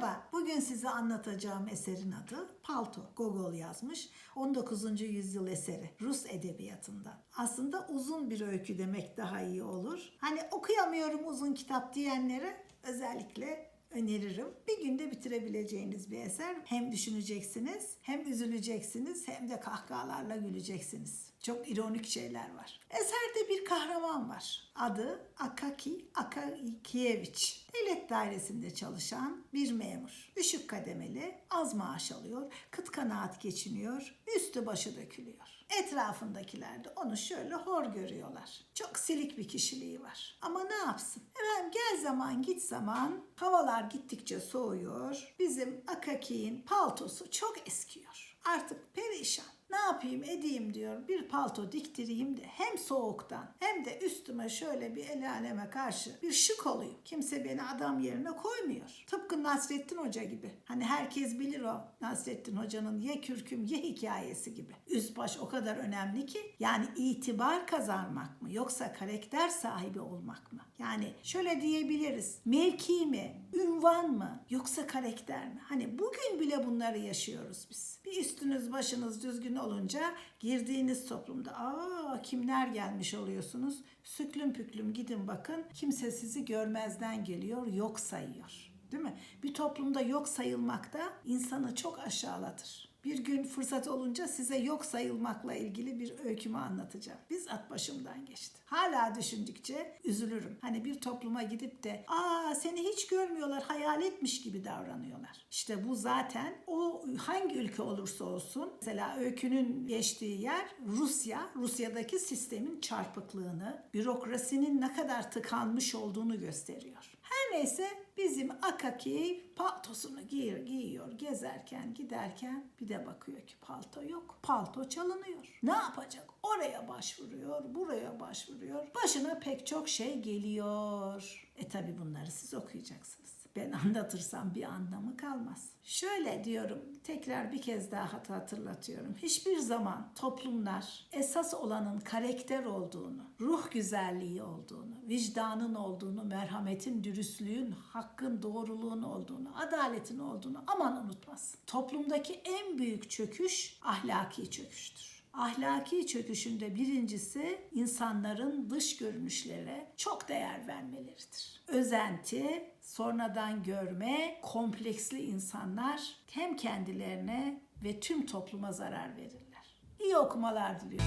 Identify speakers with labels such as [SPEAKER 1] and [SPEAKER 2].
[SPEAKER 1] Merhaba, bugün size anlatacağım eserin adı Palto. Gogol yazmış. 19. yüzyıl eseri Rus edebiyatından. Aslında uzun bir öykü demek daha iyi olur. Hani okuyamıyorum uzun kitap diyenlere özellikle öneririm. Bir günde bitirebileceğiniz bir eser. Hem düşüneceksiniz, hem üzüleceksiniz, hem de kahkahalarla güleceksiniz. Çok ironik şeyler var. Eserde bir kahraman var. Adı Akaki Akakievich. Devlet dairesinde çalışan bir memur. Düşük kademeli, az maaş alıyor, kıt kanaat geçiniyor, üstü başı dökülüyor. Etrafındakiler de onu şöyle hor görüyorlar. Çok silik bir kişiliği var. Ama ne yapsın? Efendim gel zaman git zaman havalar gittikçe soğuyor. Bizim Akaki'nin paltosu çok eskiyor. Artık perişan. Ne yapayım edeyim diyor. Bir palto diktireyim de hem soğuktan hem de üstüme şöyle bir el aleme karşı bir şık olayım. Kimse beni adam yerine koymuyor. Tıpkı Nasrettin Hoca gibi. Hani herkes bilir o Nasrettin Hoca'nın ye kürküm ye hikayesi gibi. Üst baş o kadar önemli ki yani itibar kazanmak mı yoksa karakter sahibi olmak mı? Yani şöyle diyebiliriz. Mevki mi, ünvan mı yoksa karakter mi? Hani bugün bile bunları yaşıyoruz biz. Bir üstünüz başınız düzgün olunca girdiğiniz toplumda aa kimler gelmiş oluyorsunuz. Süklüm püklüm gidin bakın kimse sizi görmezden geliyor yok sayıyor. Değil mi? Bir toplumda yok sayılmak da insanı çok aşağılatır. Bir gün fırsat olunca size yok sayılmakla ilgili bir öykümü anlatacağım. Bizzat başımdan geçti. Hala düşündükçe üzülürüm. Hani bir topluma gidip de aa seni hiç görmüyorlar hayal etmiş gibi davranıyorlar. İşte bu zaten o hangi ülke olursa olsun mesela öykünün geçtiği yer Rusya. Rusya'daki sistemin çarpıklığını, bürokrasinin ne kadar tıkanmış olduğunu gösteriyor. Her neyse bizim Akaki paltosunu giyiyor, giyiyor gezerken giderken bir de bakıyor ki palto yok. Palto çalınıyor. Ne yapacak? Oraya başvuruyor, buraya başvuruyor. Başına pek çok şey geliyor. E tabi bunları siz okuyacaksınız. Ben anlatırsam bir anlamı kalmaz. Şöyle diyorum, tekrar bir kez daha hat- hatırlatıyorum. Hiçbir zaman toplumlar esas olanın karakter olduğunu, ruh güzelliği olduğunu, vicdanın olduğunu, merhametin, dürüstlüğün, hakkın, doğruluğun olduğunu, adaletin olduğunu aman unutmasın. Toplumdaki en büyük çöküş ahlaki çöküştür. Ahlaki çöküşünde birincisi insanların dış görünüşlere çok değer vermeleridir. Özenti, sonradan görme, kompleksli insanlar hem kendilerine ve tüm topluma zarar verirler. İyi okumalar diliyorum.